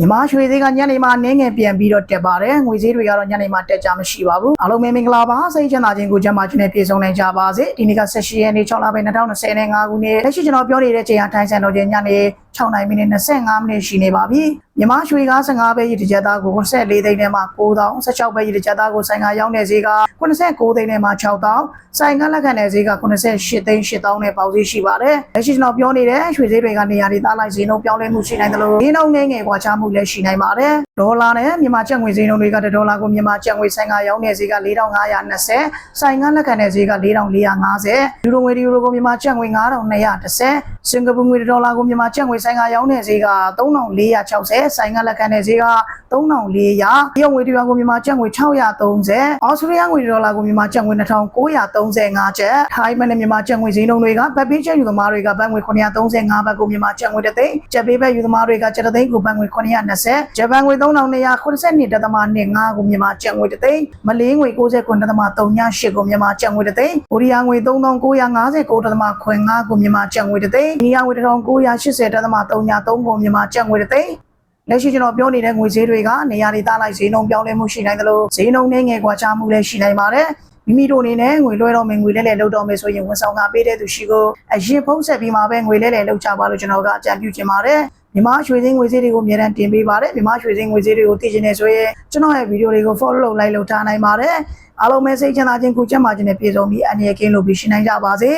မြန်မာရွှေသေးကညနေမှာနင်းငယ်ပြန်ပြီးတော့တက်ပါတယ်ငွေဈေးတွေကတော့ညနေမှာတက်ကြမရှိပါဘူးအားလုံးပဲမင်္ဂလာပါစိတ်ချမ်းသာခြင်းကိုကျမ်းမာခြင်းနဲ့ပြည့်စုံနိုင်ကြပါစေဒီနေ့က18ရက်နေ့6လပိုင်း2025ခုနှစ်လက်ရှိကျွန်တော်ပြောနေတဲ့ချိန်ဟာထိုင်းဆန်တော်ချင်းညနေ6နိုင်မိနစ်25မိနစ်ရှိနေပါပြီမြန်မာရွှေကား15ပဲရည်တစ်ချက်သားကို84သိန်းထဲမှာ9000 16ပဲရည်တစ်ချက်သားကိုဆိုင်ကရောင်းတဲ့ဈေးက89သိန်းထဲမှာ6000ဆိုင်ကလက်ခံတဲ့ဈေးက88သိန်း8000နဲ့ပေါက်ဈေးရှိပါတယ်လက်ရှိကျွန်တော်ပြောနေတဲ့ရွှေဈေးတွေကနေရာတွေသားလိုက်ဈေးနှုန်းပြောင်းလဲမှုရှိနိုင်တယ်လို့ဈေးနှုန်းငယ်ငယ်ကွာခြားမှုလည်းရှိနိုင်ပါတယ် ဒေါ်လာနဲ့မြန်မာကျပ်ငွေဈေးနှုန်းတွေကဒေါ်လာကိုမြန်မာကျပ်ငွေဆိုင်ကရောင်းတဲ့ဈေးက4520ဆိုင်ကလက်ခံတဲ့ဈေးက4450ယူရိုငွေဒီယူရိုကိုမြန်မာကျပ်ငွေ9210စင်ကာပူငွေဒေါ်လာကိုမြန်မာကျပ်ငွေဆိုင်ကရောင်းတဲ့ဈေးက3460ဆိုင်ကလက်ခံတဲ့ဈေးက3400ရုံငွေဒီယူရိုကိုမြန်မာကျပ်ငွေ630အော်စတြေးလျငွေဒေါ်လာကိုမြန်မာကျပ်ငွေ2935ကျပ်ထိုင်းမနဲ့မြန်မာကျပ်ငွေဈေးနှုန်းတွေကဗတ်ပေးချက်ယူသမားတွေကဘတ်ငွေ935ဘတ်ကိုမြန်မာကျပ်ငွေတစ်သိန်းကျပ်ပေးဘတ်ယူသမားတွေကကျပ်တစ်သိန်းကိုဘတ်ငွေ920ဂျပန်ငွေ3282.25ကိုမြန်မာကျပ်ငွေတစ်သိန်းမလေးငွေ69.38ကိုမြန်မာကျပ်ငွေတစ်သိန်းကိုရီးယားငွေ3959.5ကိုမြန်မာကျပ်ငွေတစ်သိန်းနီးယားငွေ1980.33ကိုမြန်မာကျပ်ငွေတစ်သိန်းလက်ရှိကျွန်တော်ပြောနေတဲ့ငွေဈေးတွေကနေရာဒေသလိုက်ဈေးနှုန်းပြောင်းလဲမှုရှိနိုင်တယ်လို့ဈေးနှုန်းနဲ့ငယ်ကွာခြားမှုလည်းရှိနိုင်ပါတယ်မိမိတို့အနေနဲ့ငွေလွှဲတော့မယ်ငွေလဲလဲလောက်တော့မယ်ဆိုရင်ဝန်ဆောင်ကပေးတဲ့သူရှိကိုအရင်ဖုံးဆက်ပြီးမှပဲငွေလဲလဲလောက်ချပါလို့ကျွန်တော်ကအကြံပြုချင်ပါတယ် မြန်မာရွှေစင်းငွေဈေးတွေကိုအများတန်းတင်ပေးပါတယ်မြန်မာရွှေစင်းငွေဈေးတွေကိုသိချင်နေဆိုရင်ကျွန်တော်ရဲ့ဗီဒီယိုတွေကို follow လုပ်လိုက်လို့ထားနိုင်ပါတယ်အားလုံးပဲစိတ်ချမ်းသာခြင်းကိုကျန်းမာခြင်းနဲ့ပြည့်စုံပြီးအနေရကင်းလို့ပြီးရှင်းနိုင်ကြပါစေ